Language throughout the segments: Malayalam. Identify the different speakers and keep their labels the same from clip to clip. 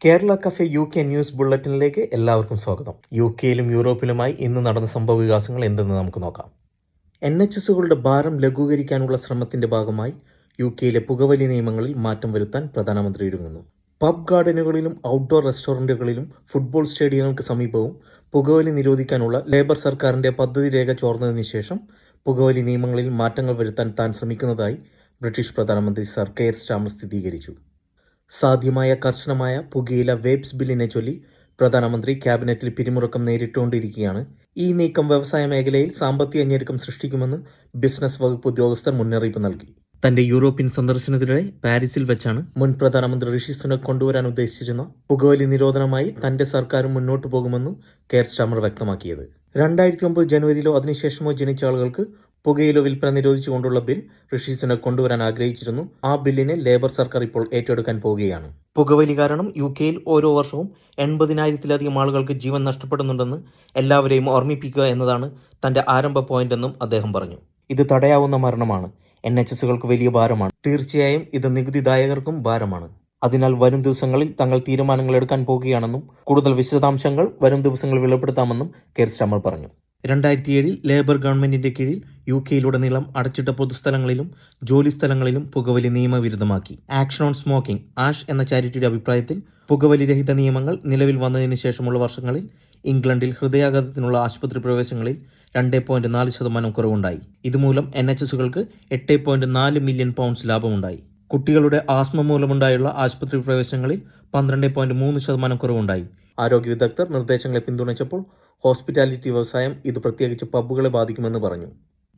Speaker 1: Kerala cafe U K news ബുള്ളറ്റിനിലേക്ക് എല്ലാവർക്കും സ്വാഗതം. യു കെയിലും യൂറോപ്പിലുമായി ഇന്ന് നടന്ന സംഭവ വികാസങ്ങൾ എന്തെന്ന് നമുക്ക് നോക്കാം. എൻ എച്ച് എസുകളുടെ ഭാരം ലഘൂകരിക്കാനുള്ള ശ്രമത്തിന്റെ ഭാഗമായി യു കെയിലെ പുകവലി നിയമങ്ങളിൽ മാറ്റം വരുത്താൻ പ്രധാനമന്ത്രി ഒരുങ്ങുന്നു. പബ് ഗാർഡനുകളിലും ഔട്ട്ഡോർ റെസ്റ്റോറന്റുകളിലും ഫുട്ബോൾ സ്റ്റേഡിയങ്ങൾക്ക് സമീപവും പുകവലി നിരോധിക്കാനുള്ള ലേബർ സർക്കാരിന്റെ പദ്ധതി രേഖ ചോർന്നതിനു ശേഷം പുകവലി നിയമങ്ങളിൽ മാറ്റങ്ങൾ വരുത്താൻ താൻ ശ്രമിക്കുന്നതായി ബ്രിട്ടീഷ് പ്രധാനമന്ത്രി സർ കെയർ സ്റ്റാമർ സ്ഥിരീകരിച്ചു. സാധ്യമായ കർശനമായ പുകയില വേബ്സ് ബില്ലിനെ ചൊല്ലി പ്രധാനമന്ത്രി ക്യാബിനറ്റിൽ പിരിമുറുക്കം നേരിട്ടുകൊണ്ടിരിക്കുകയാണ്. ഈ നീക്കം വ്യവസായ മേഖലയിൽ സാമ്പത്തിക ഞെരുക്കം സൃഷ്ടിക്കുമെന്ന് ബിസിനസ് വകുപ്പ് ഉദ്യോഗസ്ഥർ മുന്നറിയിപ്പ് നൽകി. തന്റെ യൂറോപ്യൻ സന്ദർശനത്തിനിടെ പാരീസിൽ വെച്ചാണ് മുൻ പ്രധാനമന്ത്രി ഋഷി സുനക് കൊണ്ടുവരാൻ ഉദ്ദേശിച്ചിരുന്ന പുകവലി നിരോധനമായി തന്റെ സർക്കാരും മുന്നോട്ടു പോകുമെന്നും കെയർ സ്റ്റാമർ വ്യക്തമാക്കിയത്. രണ്ടായിരത്തി ഒമ്പത് ജനുവരിയിലോ അതിനുശേഷമോ ജനിച്ച ആളുകൾക്ക് പുകയില വിൽപ്പന നിരോധിച്ചുകൊണ്ടുള്ള ബിൽ ഋഷി സുനക് കൊണ്ടുവരാൻ ആഗ്രഹിച്ചിരുന്നു. ആ ബില്ലിനെ ലേബർ സർക്കാർ ഇപ്പോൾ ഏറ്റെടുക്കാൻ പോവുകയാണ്. പുകവലി കാരണം യു കെയിൽ ഓരോ വർഷവും എൺപതിനായിരത്തിലധികം ആളുകൾക്ക് ജീവൻ നഷ്ടപ്പെടുന്നുണ്ടെന്ന് എല്ലാവരെയും ഓർമ്മിപ്പിക്കുക എന്നതാണ് തന്റെ ആരംഭ പോയിന്റ് എന്നും അദ്ദേഹം പറഞ്ഞു. ഇത് തടയാവുന്ന മരണമാണ്. എൻ എച്ച് എസുകൾക്ക് വലിയ ഭാരമാണ്. തീർച്ചയായും ഇത് നികുതിദായകർക്കും ഭാരമാണ്. അതിനാൽ വരും ദിവസങ്ങളിൽ തങ്ങൾ തീരുമാനങ്ങൾ എടുക്കാൻ പോകുകയാണെന്നും കൂടുതൽ വിശദാംശങ്ങൾ വരും ദിവസങ്ങളിൽ വെളിപ്പെടുത്താമെന്നും കെയർ സ്റ്റാമർ പറഞ്ഞു. രണ്ടായിരത്തി ഏഴിൽ ലേബർ ഗവൺമെന്റിന്റെ കീഴിൽ യു കെയിലുടനീളം അടച്ചിട്ട പൊതുസ്ഥലങ്ങളിലും ജോലിസ്ഥലങ്ങളിലും പുകവലി നിയമവിരുദ്ധമാക്കി. ആക്ഷൻ ഓൺ സ്മോക്കിംഗ് ആഷ് എന്ന ചാരിറ്റിയുടെ അഭിപ്രായത്തിൽ പുകവലി രഹിത നിയമങ്ങൾ നിലവിൽ വന്നതിന് ശേഷമുള്ള വർഷങ്ങളിൽ ഇംഗ്ലണ്ടിൽ ഹൃദയാഘാതത്തിനുള്ള ആശുപത്രി പ്രവേശങ്ങളിൽ രണ്ട് പോയിന്റ് നാല് ശതമാനം കുറവുണ്ടായി. ഇതുമൂലം എൻ എച്ച് എസുകൾക്ക് എട്ട് പോയിന്റ് നാല് മില്യൺ പൗണ്ട്സ് ലാഭമുണ്ടായി. കുട്ടികളുടെ ആസ്മ മൂലമുണ്ടായുള്ള ആശുപത്രി പ്രവേശങ്ങളിൽ പന്ത്രണ്ട് പോയിന്റ് മൂന്ന് ശതമാനം കുറവുണ്ടായി. ആരോഗ്യ വിദഗ്ധർ നിർദ്ദേശങ്ങളെ പിന്തുണച്ചപ്പോൾ ഹോസ്പിറ്റാലിറ്റി വ്യവസായം ഇത് പ്രത്യേകിച്ച് പബ്ബുകളെ ബാധിക്കുമെന്ന് പറഞ്ഞു.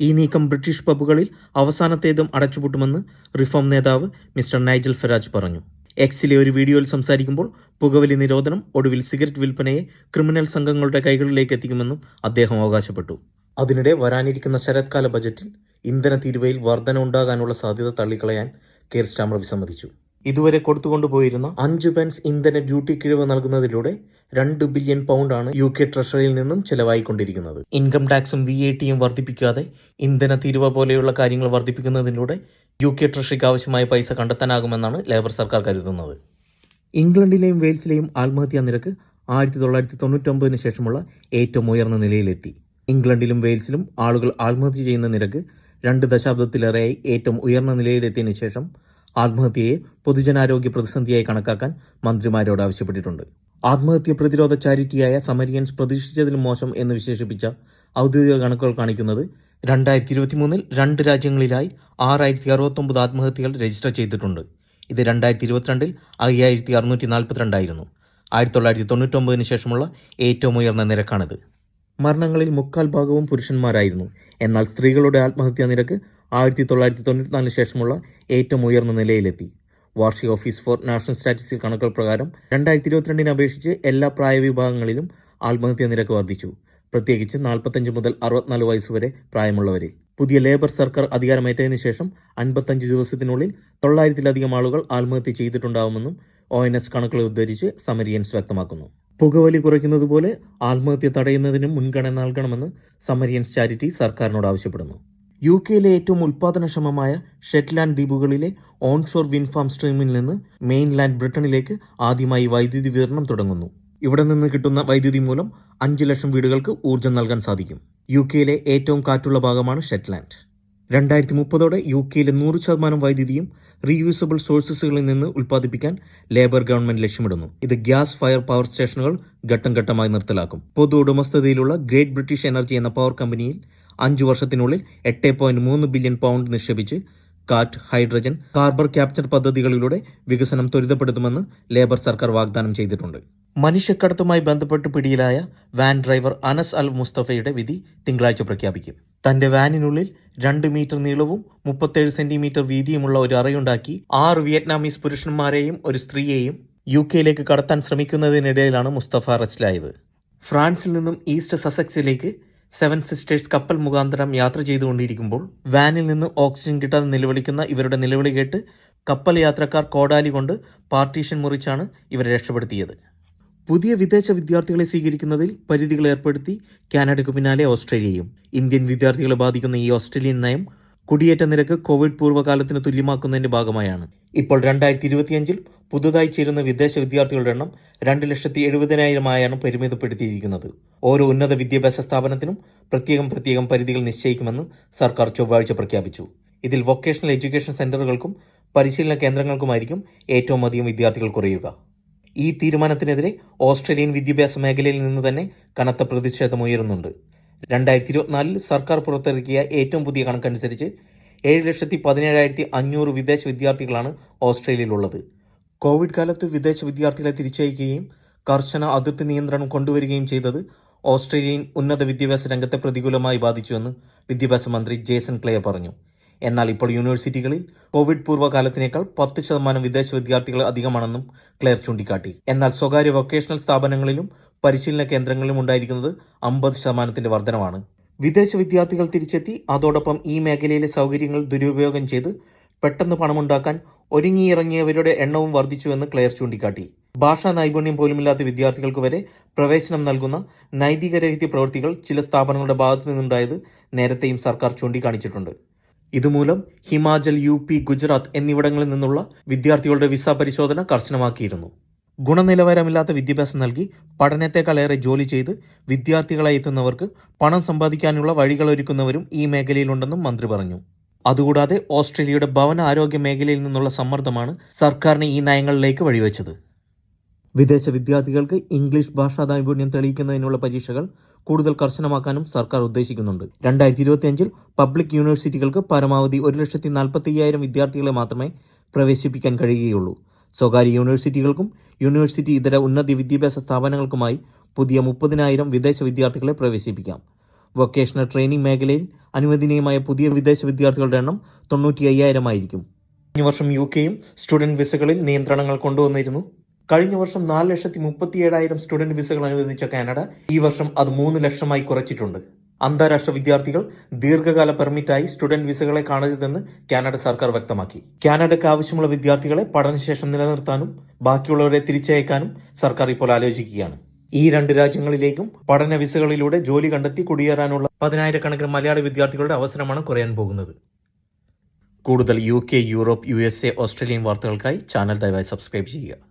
Speaker 1: ഈ നീക്കം ബ്രിട്ടീഷ് പബ്ബുകളിൽ അവസാനത്തേതും അടച്ചുപൂട്ടുമെന്ന് റിഫോം നേതാവ് മിസ്റ്റർ നൈജൽ ഫെരാജ് പറഞ്ഞു. എക്സിലെ ഒരു വീഡിയോയിൽ സംസാരിക്കുമ്പോൾ പുകവലി നിരോധനം ഒടുവിൽ സിഗരറ്റ് വിൽപ്പനയെ ക്രിമിനൽ സംഘങ്ങളുടെ കൈകളിലേക്ക് എത്തിക്കുമെന്നും അദ്ദേഹം അവകാശപ്പെട്ടു. അതിനിടെ വരാനിരിക്കുന്ന ശരത്കാല ബജറ്റിൽ ഇന്ധന തീരുവയിൽ വർധന ഉണ്ടാകാനുള്ള സാധ്യത തള്ളിക്കളയാൻ കെയർ സ്റ്റാമർ വിസമ്മതിച്ചു. ഇതുവരെ കൊടുത്തുകൊണ്ടുപോയിരുന്ന അഞ്ച് പെൻസ് ഇന്ധന ഡ്യൂട്ടി കിഴിവ് നൽകുന്നതിലൂടെ രണ്ട് ബില്യൺ പൗണ്ടാണ് യു കെ ട്രഷറിയിൽ നിന്നും ചെലവായിക്കൊണ്ടിരിക്കുന്നത്. ഇൻകം ടാക്സും വി എ ടിയും വർദ്ധിപ്പിക്കാതെ ഇന്ധന തീരുവ പോലെയുള്ള കാര്യങ്ങൾ വർദ്ധിപ്പിക്കുന്നതിലൂടെ യു കെ ട്രഷറിക്ക് ആവശ്യമായ പൈസ കണ്ടെത്താനാകുമെന്നാണ് ലേബർ സർക്കാർ കരുതുന്നത്. ഇംഗ്ലണ്ടിലെയും വെയിൽസിലെയും ആത്മഹത്യാ നിരക്ക് ആയിരത്തി തൊള്ളായിരത്തി തൊണ്ണൂറ്റൊമ്പതിന് ശേഷമുള്ള ഏറ്റവും ഉയർന്ന നിലയിലെത്തി. ഇംഗ്ലണ്ടിലും വെയിൽസിലും ആളുകൾ ആത്മഹത്യ ചെയ്യുന്ന നിരക്ക് രണ്ട് ദശാബ്ദത്തിലേറെയായി ഏറ്റവും ഉയർന്ന നിലയിലെത്തിയതിനു ശേഷം ആത്മഹത്യയെ പൊതുജനാരോഗ്യ പ്രതിസന്ധിയായി കണക്കാക്കാൻ മന്ത്രിമാരോട് ആവശ്യപ്പെട്ടിട്ടുണ്ട്. ആത്മഹത്യ പ്രതിരോധ ചാരിറ്റിയായ സമരിയൻസ് പ്രതീക്ഷിച്ചതിലും മോശം എന്ന് വിശേഷിപ്പിച്ച ഔദ്യോഗിക കണക്കുകൾ കാണിക്കുന്നത് രണ്ടായിരത്തി ഇരുപത്തിമൂന്നിൽ രണ്ട് രാജ്യങ്ങളിലായി ആറായിരത്തി അറുപത്തൊമ്പത് ആത്മഹത്യകൾ രജിസ്റ്റർ ചെയ്തിട്ടുണ്ട്. ഇത് രണ്ടായിരത്തി ഇരുപത്തിരണ്ടിൽ അയ്യായിരത്തി അറുന്നൂറ്റി നാൽപ്പത്തിരണ്ടായിരുന്നു ആയിരത്തി തൊള്ളായിരത്തി തൊണ്ണൂറ്റൊമ്പതിന് ശേഷമുള്ള ഏറ്റവും ഉയർന്ന നിരക്കാണിത്. മരണങ്ങളിൽ മുക്കാൽ ഭാഗവും പുരുഷന്മാരായിരുന്നു. എന്നാൽ സ്ത്രീകളുടെ ആത്മഹത്യാ നിരക്ക് ആയിരത്തി തൊള്ളായിരത്തി തൊണ്ണൂറ്റിനാലിന് ശേഷമുള്ള ഏറ്റവും ഉയർന്ന നിലയിലെത്തി. വാർഷിക ഓഫീസ് ഫോർ നാഷണൽ സ്റ്റാറ്റിസ്റ്റിക് കണക്കുകൾ പ്രകാരം രണ്ടായിരത്തി ഇരുപത്തിരണ്ടിനെ അപേക്ഷിച്ച് എല്ലാ പ്രായവിഭാഗങ്ങളിലും ആത്മഹത്യാ നിരക്ക് വർദ്ധിച്ചു. പ്രത്യേകിച്ച് നാൽപ്പത്തഞ്ച് മുതൽ അറുപത്തിനാല് വയസ്സ് വരെ പ്രായമുള്ളവരിൽ. പുതിയ ലേബർ സർക്കാർ അധികാരമേറ്റതിനു ശേഷം അൻപത്തഞ്ച് ദിവസത്തിനുള്ളിൽ തൊള്ളായിരത്തിലധികം ആളുകൾ ആത്മഹത്യ ചെയ്തിട്ടുണ്ടാവുമെന്നും ഒ എൻ എസ് കണക്കുകൾ ഉദ്ധരിച്ച് സമരിയൻസ് വ്യക്തമാക്കുന്നു. പുകവലി കുറയ്ക്കുന്നതുപോലെ ആത്മഹത്യ തടയുന്നതിനും മുൻഗണന നൽകണമെന്ന് സമരിയൻസ് ചാരിറ്റി സർക്കാരിനോട് ആവശ്യപ്പെടുന്നു. യു കെയിലെ ഏറ്റവും ഉൽപാദനക്ഷമമായ ഷെറ്റ്ലാൻഡ് ദ്വീപുകളിലെ ഓൺഷോർ വിൻഡ് ഫാം സ്ട്രീമിൽ നിന്ന് മെയിൻലാൻഡ് ബ്രിട്ടനിലേക്ക് ആദ്യമായി വൈദ്യുതി വിതരണം തുടങ്ങുന്നു. ഇവിടെ നിന്ന് കിട്ടുന്ന വൈദ്യുതി മൂലം അഞ്ച് ലക്ഷം വീടുകൾക്ക് ഊർജം നൽകാൻ സാധിക്കും. യു കെയിലെ ഏറ്റവും കാറ്റുള്ള ഭാഗമാണ് ഷെറ്റ്ലാൻഡ്. രണ്ടായിരത്തി മുപ്പതോടെ യു കെയിലെ നൂറ് ശതമാനം വൈദ്യുതിയും റീയൂസബിൾ സോഴ്സസുകളിൽ നിന്ന് ഉൽപ്പാദിപ്പിക്കാൻ ലേബർ ഗവൺമെന്റ് ലക്ഷ്യമിടുന്നു. ഇത് ഗ്യാസ് ഫയർ പവർ സ്റ്റേഷനുകൾ ഘട്ടം ഘട്ടമായി നിർത്തലാക്കും. പൊതു ഉടമസ്ഥതയിലുള്ള ഗ്രേറ്റ് ബ്രിട്ടീഷ് എനർജി എന്ന പവർ കമ്പനിയിൽ അഞ്ചു വർഷത്തിനുള്ളിൽ എട്ട് പോയിന്റ് മൂന്ന് ബില്യൺ പൗണ്ട് നിക്ഷേപിച്ച് കാറ്റ് ഹൈഡ്രജൻ കാർബൺ ക്യാപ്ചർ പദ്ധതികളിലൂടെ വികസനം ത്വരിതപ്പെടുത്തുമെന്ന് ലേബർ സർക്കാർ വാഗ്ദാനം ചെയ്തിട്ടുണ്ട്. മനുഷ്യക്കടത്തുമായി ബന്ധപ്പെട്ട് പിടിയിലായ വാൻ ഡ്രൈവർ അനസ് അൽ മുസ്തഫയുടെ വിധി തിങ്കളാഴ്ച പ്രഖ്യാപിക്കും. തന്റെ വാനിനുള്ളിൽ രണ്ട് മീറ്റർ നീളവും മുപ്പത്തേഴ് സെന്റിമീറ്റർ വീതിയുമുള്ള ഒരു അറയുണ്ടാക്കി ആറ് വിയറ്റ്നാമീസ് പുരുഷന്മാരെയും ഒരു സ്ത്രീയെയും യു കെയിലേക്ക് കടത്താൻ ശ്രമിക്കുന്നതിനിടയിലാണ് മുസ്തഫ അറസ്റ്റിലായത്. ഫ്രാൻസിൽ നിന്നും ഈസ്റ്റ് സസക്സിലേക്ക് സെവൻ സിസ്റ്റേഴ്സ് കപ്പൽ മുഖാന്തരം യാത്ര ചെയ്തുകൊണ്ടിരിക്കുമ്പോൾ വാനിൽ നിന്ന് ഓക്സിജൻ കിട്ടാതെ നിലവിളിക്കുന്ന ഇവരുടെ നിലവിളി കേട്ട് കപ്പൽ യാത്രക്കാർ കോടാലി കൊണ്ട് പാർട്ടീഷൻ മുറിച്ചാണ് ഇവരെ രക്ഷപ്പെടുത്തിയത്. പുതിയ വിദേശ വിദ്യാർത്ഥികളെ സ്വീകരിക്കുന്നതിൽ പരിധികൾ ഏർപ്പെടുത്തി കാനഡയ്ക്ക് പിന്നാലെ ഓസ്ട്രേലിയയും. ഇന്ത്യൻ വിദ്യാർത്ഥികളെ ബാധിക്കുന്ന ഈ ഓസ്ട്രേലിയൻ നയം കുടിയേറ്റ നിരക്ക് കോവിഡ് പൂർവകാലത്തിന് തുല്യമാക്കുന്നതിന്റെ ഭാഗമായാണ്. ഇപ്പോൾ രണ്ടായിരത്തി ഇരുപത്തിയഞ്ചിൽ പുതുതായി ചേരുന്ന വിദേശ വിദ്യാർത്ഥികളുടെ എണ്ണം രണ്ട് ലക്ഷത്തി എഴുപതിനായിരമായാണ് പരിമിതപ്പെടുത്തിയിരിക്കുന്നത്. ഓരോ ഉന്നത വിദ്യാഭ്യാസ സ്ഥാപനത്തിനും പ്രത്യേകം പ്രത്യേകം പരിധികൾ നിശ്ചയിക്കുമെന്ന് സർക്കാർ ചൊവ്വാഴ്ച പ്രഖ്യാപിച്ചു. ഇതിൽ വൊക്കേഷണൽ എഡ്യൂക്കേഷൻ സെന്ററുകൾക്കും പരിശീലന കേന്ദ്രങ്ങൾക്കുമായിരിക്കും ഏറ്റവും അധികം വിദ്യാർത്ഥികൾ കുറയുക. ഈ തീരുമാനത്തിനെതിരെ ഓസ്ട്രേലിയൻ വിദ്യാഭ്യാസ മേഖലയിൽ നിന്ന് തന്നെ കനത്ത പ്രതിഷേധമുയരുന്നുണ്ട് രണ്ടായിരത്തി ഇരുപത്തിനാലിൽ സർക്കാർ പുറത്തിറക്കിയ ഏറ്റവും പുതിയ കണക്കനുസരിച്ച് ഏഴ് ലക്ഷത്തി പതിനേഴായിരത്തി അഞ്ഞൂറ് വിദേശ വിദ്യാർത്ഥികളാണ് ഓസ്ട്രേലിയയിലുള്ളത്. കോവിഡ് കാലത്ത് വിദേശ വിദ്യാർത്ഥികളെ തിരിച്ചയക്കുകയും കർശന അതിർത്തി നിയന്ത്രണം കൊണ്ടുവരികയും ചെയ്തത് ഓസ്ട്രേലിയൻ ഉന്നത വിദ്യാഭ്യാസ രംഗത്തെ പ്രതികൂലമായി ബാധിച്ചുവെന്ന് വിദ്യാഭ്യാസ മന്ത്രി ജേസൺ ക്ലേ പറഞ്ഞു. എന്നാൽ ഇപ്പോൾ യൂണിവേഴ്സിറ്റികളിൽ കോവിഡ് പൂർവകാലത്തിനേക്കാൾ പത്ത് ശതമാനം വിദേശ വിദ്യാർത്ഥികൾ അധികമാണെന്നും ക്ലെയർ ചൂണ്ടിക്കാട്ടി. എന്നാൽ സ്വകാര്യ വൊക്കേഷണൽ സ്ഥാപനങ്ങളിലും പരിശീലന കേന്ദ്രങ്ങളിലും ഉണ്ടായിരിക്കുന്നത് അമ്പത് ശതമാനത്തിന്റെ വർധനമാണ് വിദേശ വിദ്യാർത്ഥികൾ തിരിച്ചെത്തി അതോടൊപ്പം ഈ മേഖലയിലെ സൗകര്യങ്ങൾ ദുരുപയോഗം ചെയ്ത് പെട്ടെന്ന് പണമുണ്ടാക്കാൻ ഒരുങ്ങിയിറങ്ങിയവരുടെ എണ്ണവും വർദ്ധിച്ചുവെന്ന് ക്ലെയർ ചൂണ്ടിക്കാട്ടി. ഭാഷാ നൈപുണ്യം പോലുമില്ലാത്ത വിദ്യാർത്ഥികൾക്ക് വരെ പ്രവേശനം നൽകുന്ന നൈതികരഹിത പ്രവൃത്തികൾ ചില സ്ഥാപനങ്ങളുടെ ഭാഗത്തു നിന്നുണ്ടായത് നേരത്തെയും സർക്കാർ ചൂണ്ടിക്കാണിച്ചിട്ടുണ്ട്. ഇതുമൂലം ഹിമാചൽ യു പി ഗുജറാത്ത് എന്നിവിടങ്ങളിൽ നിന്നുള്ള വിദ്യാർത്ഥികളുടെ വിസ പരിശോധന കർശനമാക്കിയിരുന്നു. ഗുണനിലവാരമില്ലാത്ത വിദ്യാഭ്യാസം നൽകി പഠനത്തെക്കാളേറെ ജോലി ചെയ്ത് വിദ്യാർത്ഥികളെ എത്തുന്നവർക്ക് പണം സമ്പാദിക്കാനുള്ള വഴികളൊരുക്കുന്നവരും ഈ മേഖലയിലുണ്ടെന്നും മന്ത്രി പറഞ്ഞു. അതുകൂടാതെ ഓസ്ട്രേലിയയുടെ ഭവന ആരോഗ്യ മേഖലയിൽ നിന്നുള്ള സമ്മർദ്ദമാണ് സർക്കാരിനെ ഈ നയങ്ങളിലേക്ക് വഴിവെച്ചത്. വിദേശ വിദ്യാർത്ഥികൾക്ക് ഇംഗ്ലീഷ് ഭാഷാ നൈപുണ്യം തെളിയിക്കുന്നതിനുള്ള പരീക്ഷകൾ കൂടുതൽ കർശനമാക്കാനും സർക്കാർ ഉദ്ദേശിക്കുന്നുണ്ട്. രണ്ടായിരത്തി ഇരുപത്തിയഞ്ചിൽ പബ്ലിക് യൂണിവേഴ്സിറ്റികൾക്ക് പരമാവധി ഒരു ലക്ഷത്തി നാൽപ്പത്തി അയ്യായിരം വിദ്യാർത്ഥികളെ മാത്രമേ പ്രവേശിപ്പിക്കാൻ കഴിയുകയുള്ളൂ. സ്വകാര്യ യൂണിവേഴ്സിറ്റികൾക്കും യൂണിവേഴ്സിറ്റി ഇതര ഉന്നത വിദ്യാഭ്യാസ സ്ഥാപനങ്ങൾക്കുമായി പുതിയ മുപ്പതിനായിരം വിദേശ വിദ്യാർത്ഥികളെ പ്രവേശിപ്പിക്കാം. വൊക്കേഷണൽ ട്രെയിനിംഗ് മേഖലയിൽ അനുവദനീയമായ പുതിയ വിദേശ വിദ്യാർത്ഥികളുടെ എണ്ണം തൊണ്ണൂറ്റി അയ്യായിരം ആയിരിക്കും വർഷം യു കെയും സ്റ്റുഡന്റ് വിസകളിൽ നിയന്ത്രണങ്ങൾ കൊണ്ടുവന്നിരുന്നു. കഴിഞ്ഞ വർഷം നാല് ലക്ഷത്തി മുപ്പത്തി ഏഴായിരം സ്റ്റുഡന്റ് വിസകൾ അനുവദിച്ച കാനഡ ഈ വർഷം അത് മൂന്ന് ലക്ഷമായി കുറച്ചിട്ടുണ്ട്. അന്താരാഷ്ട്ര വിദ്യാർത്ഥികൾ ദീർഘകാല പെർമിറ്റായി സ്റ്റുഡന്റ് വിസകളെ കാണരുതെന്ന് കാനഡ സർക്കാർ വ്യക്തമാക്കി. കാനഡയ്ക്ക് ആവശ്യമുള്ള വിദ്യാർത്ഥികളെ പഠനശേഷം നിലനിർത്താനും ബാക്കിയുള്ളവരെ തിരിച്ചയക്കാനും സർക്കാർ ഇപ്പോൾ ആലോചിക്കുകയാണ്. ഈ രണ്ട് രാജ്യങ്ങളിലേക്കും പഠന വിസകളിലൂടെ ജോലി കണ്ടെത്തി കുടിയേറാനുള്ള പതിനായിരക്കണക്കിന് മലയാളി വിദ്യാർത്ഥികളുടെ അവസരമാണ് കുറയാൻ പോകുന്നത്. കൂടുതൽ U K Europe U S A Australian വാർത്തകൾക്കായി ചാനൽ ദയവായി സബ്സ്ക്രൈബ് ചെയ്യുക.